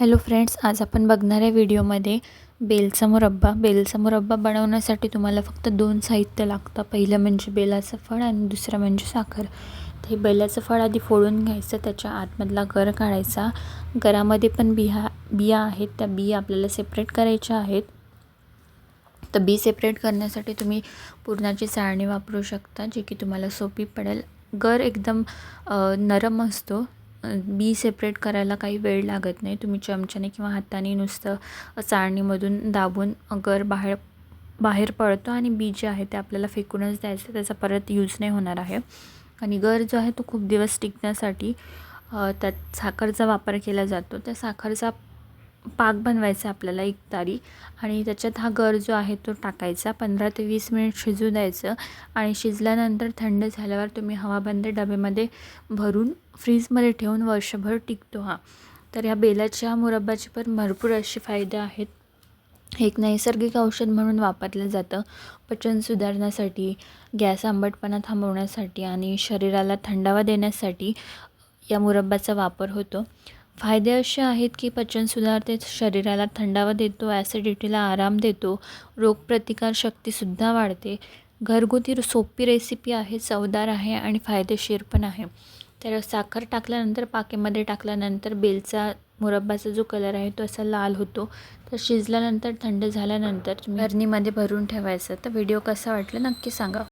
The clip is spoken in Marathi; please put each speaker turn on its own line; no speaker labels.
हॅलो फ्रेंड्स आज आपण बघणाऱ्या व्हिडिओमध्ये बेलचा मुरब्बा बेलचा मुरब्बा बनवण्यासाठी तुम्हाला फक्त दोन साहित्य लागतं. पहिलं म्हणजे बेलाचं फळ आणि दुसरं म्हणजे साखर. तर बेलाचं फळ आधी फोडून घ्यायचं त्याच्या आतमधला गर काढायचा. गरामध्ये पण बिहा बिया आहेत. त्या बिया आपल्याला सेपरेट करायच्या आहेत. तर बी सेपरेट करण्यासाठी तुम्ही पुरणाची चाळणी वापरू शकता जी की तुम्हाला सोपी पडेल. गर एकदम नरम असतो. बी सेपरेट करायला काही वेळ लागत नाही. तुम्ही चमच्याने किंवा हाताने नुसतं चाळणीमधून दाबून गर बाहेर बाहेर पडतो आणि बी जे आहे ते आपल्याला फेकूनच द्यायचं त्याचा परत यूज नाही होणार आहे. आणि गर जो आहे तो खूप दिवस टिकण्यासाठी त्यात साखरचा वापर केला जातो. त्या साखरचा पाक बनवायचा आपल्याला एक तारी. आणि त्याच्यात हा गर जो आहे तो टाकायचा. पंधरा ते वीस मिनिट शिजू द्यायचं. आणि शिजल्यानंतर थंड झाल्यावर तुम्ही हवाबंद डब्यामध्ये भरून फ्रीजमध्ये ठेवून वर्षभर टिकतो हा. तर ह्या बेलाच्या मुरब्बाचे पण भरपूर असे फायदे आहेत. एक नैसर्गिक औषध म्हणून वापरलं जातं. पचन सुधारण्यासाठी गॅस आंबटपणा थांबवण्यासाठी आणि शरीराला थंडावा देण्यासाठी या मुरब्बाचा वापर होतो. फायदे असे आहेत की पचन सुधारते शरीराला थंडावा देतो ॲसिडिटीला आराम देतो रोगप्रतिकारशक्तीसुद्धा वाढते. घरगुती सोपी रेसिपी आहे चवदार आहे आणि फायदेशीर पण आहे. तर साखर टाकल्यानंतर पाकेमध्ये टाकल्यानंतर बेलचा मुरब्बाचा जो कलर आहे तो असा लाल होतो. तर शिजल्यानंतर थंड झाल्यानंतर तुम्ही भरून ठेवायचं. तर व्हिडिओ कसा वाटला नक्की सांगा.